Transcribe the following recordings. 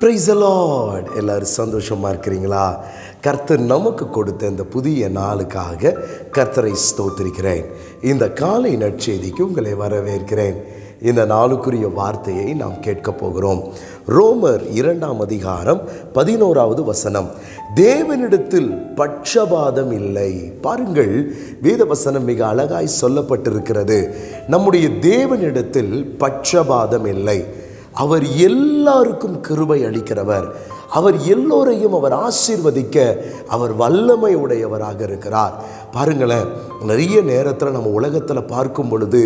Price Lord எல்லாரும் சந்தோஷமாக இருக்கிறீங்களா? கர்த்தர் நமக்கு கொடுத்த இந்த புதிய நாளுக்காக கர்த்தரை ஸ்தோத்திருக்கிறேன். இந்த காலை நற்செய்திக்கு உங்களை வரவேற்கிறேன். இந்த நாளுக்குரிய வார்த்தையை நாம் கேட்கப் போகிறோம். ரோமர் இரண்டாம் அதிகாரம் பதினோராவது வசனம். தேவனிடத்தில் பட்சபாதம் இல்லை. பாருங்கள் வேத வசனம் மிக அழகாய் சொல்லப்பட்டிருக்கிறது. நம்முடைய தேவனிடத்தில் பட்சபாதம் இல்லை. அவர் எல்லாருக்கும் கிருபை அளிக்கிறவர். அவர் எல்லோரையும் அவர் ஆசீர்வதிக்க அவர் வல்லமை உடையவராக இருக்கிறார். பாருங்களேன் நிறைய நேரத்தில் நம்ம உலகத்தில் பார்க்கும் பொழுது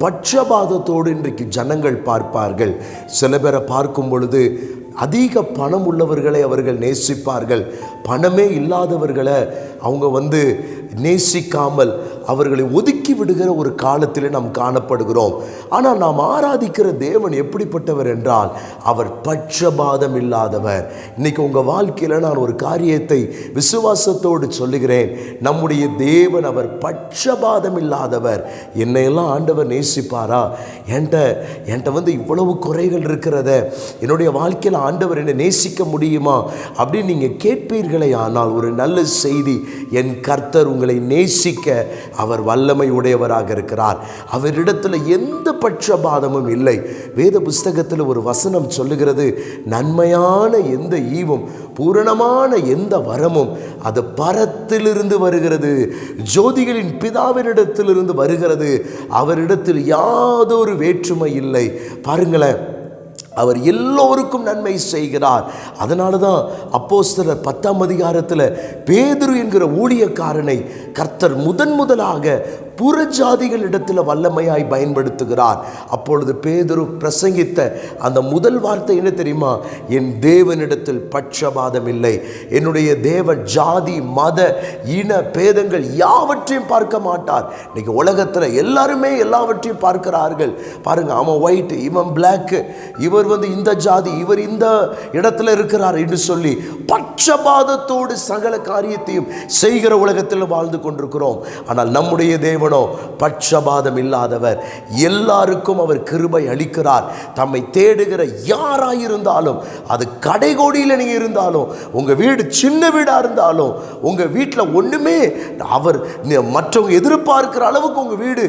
பட்சபாதத்தோடு இன்றைக்கு ஜனங்கள் பார்ப்பார்கள். சில பேரை பார்க்கும் பொழுது அதிக பணம் உள்ளவர்களை அவர்கள் நேசிப்பார்கள். பணமே இல்லாதவர்களை அவங்க வந்து நேசிக்காமல் அவர்களை ஒதுக்கி விடுகிற ஒரு காலத்தில் நாம் காணப்படுகிறோம். ஆனால் நாம் ஆராதிக்கிற தேவன் எப்படிப்பட்டவர் என்றால் அவர் பட்சபாதம் இல்லாதவர். இன்னைக்கு உங்கள் வாழ்க்கையில் நான் ஒரு காரியத்தை விசுவாசத்தோடு சொல்லுகிறேன். நம்முடைய தேவன் அவர் பட்சபாதம் இல்லாதவர். என்னையெல்லாம் ஆண்டவர் நேசிப்பாரா? என்கிட்ட என்கிட்ட வந்து இவ்வளவு குறைகள் இருக்கிறத என்னுடைய வாழ்க்கையில் ஆண்டவர் என்னை நேசிக்க முடியுமா அப்படின்னு நீங்கள் கேட்பீர்களே ஆனால் ஒரு நல்ல செய்தி என் கர்த்தர் உங்களை நேசிக்க அவர் வல்லமை உடையவராக இருக்கிறார். அவரிடத்தில் எந்த பட்சபாதமும் இல்லை. வேத புஸ்தகத்தில் ஒரு வசனம் சொல்லுகிறது நன்மையான எந்த ஈவும் பூரணமான எந்த வரமும் அது பரத்திலிருந்து வருகிறது. ஜோதிகளின் பிதாவினிடத்திலிருந்து வருகிறது. அவரிடத்தில் யாதொரு வேற்றுமை இல்லை. பாருங்களேன் அவர் எல்லோருக்கும் நன்மை செய்கிறார். அதனால தான் அப்போஸ்தலர் பத்தாம் அதிகாரத்தில் பேதுரு என்கிற ஊழியக்காரனை கர்த்தர் முதன் முதலாக புறஜாதிகளிடத்தில் வல்லமையாய் பயன்படுத்துகிறார். அப்பொழுது பேதுரு பிரசங்கித்த அந்த முதல் வார்த்தை என்ன தெரியுமா? என் தேவனிடத்தில் பட்சபாதம் இல்லை. என்னுடைய தேவன் ஜாதி மத இன பேதங்கள் யாவற்றையும் பார்க்க மாட்டார். இன்னைக்கு உலகத்தில் எல்லாருமே எல்லாவற்றையும் பார்க்கிறார்கள். பாருங்க அவன் ஒயிட் இவன் பிளாக் இவர் வந்து இந்த ஜாதி இவர் இந்த இடத்துல இருக்கிறார் என்று சொல்லி பட் பட்சபாதத்தோடு சகல காரியத்தையும் செய்கிற உலகத்தில் வாழ்ந்து கொண்டிருக்கிறோம். ஆனால் நம்முடைய தேவனோ பட்சபாதம் இல்லாதவர். எல்லாருக்கும் அவர் கிருபை அளிக்கிறார். தம்மை தேடுகிற யாராயிருந்தாலும் அது கடைகோடியில் நீங்கள் இருந்தாலும் உங்கள் வீடு சின்ன வீடாக இருந்தாலும் உங்கள் வீட்டில் ஒன்றுமே அவர் மற்றவங்க எதிர்பார்க்கிற அளவுக்கு உங்கள் வீடு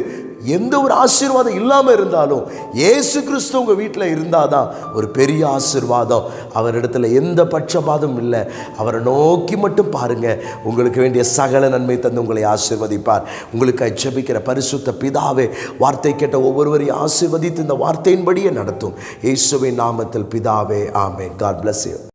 எந்த ஒரு ஆசீர்வாதம் இல்லாமல் இருந்தாலும் ஏசு கிறிஸ்து உங்கள் வீட்டில் இருந்தால் தான் ஒரு பெரிய ஆசீர்வாதம். அவரிடத்துல எந்த பட்சபாதம் இல்லை. அவரை நோக்கி மட்டும் பாருங்கள் உங்களுக்கு வேண்டிய சகல நன்மை தந்து உங்களை ஆசிர்வதிப்பார். உங்களுக்கு அச்சபிக்கிற பரிசுத்த பிதாவே வார்த்தை கேட்ட ஒவ்வொருவரையும் ஆசிர்வதித்து இந்த வார்த்தையின்படியே நடத்தும். இயேசுவின் நாமத்தில் பிதாவே ஆமே காட் பிளஸ் யூ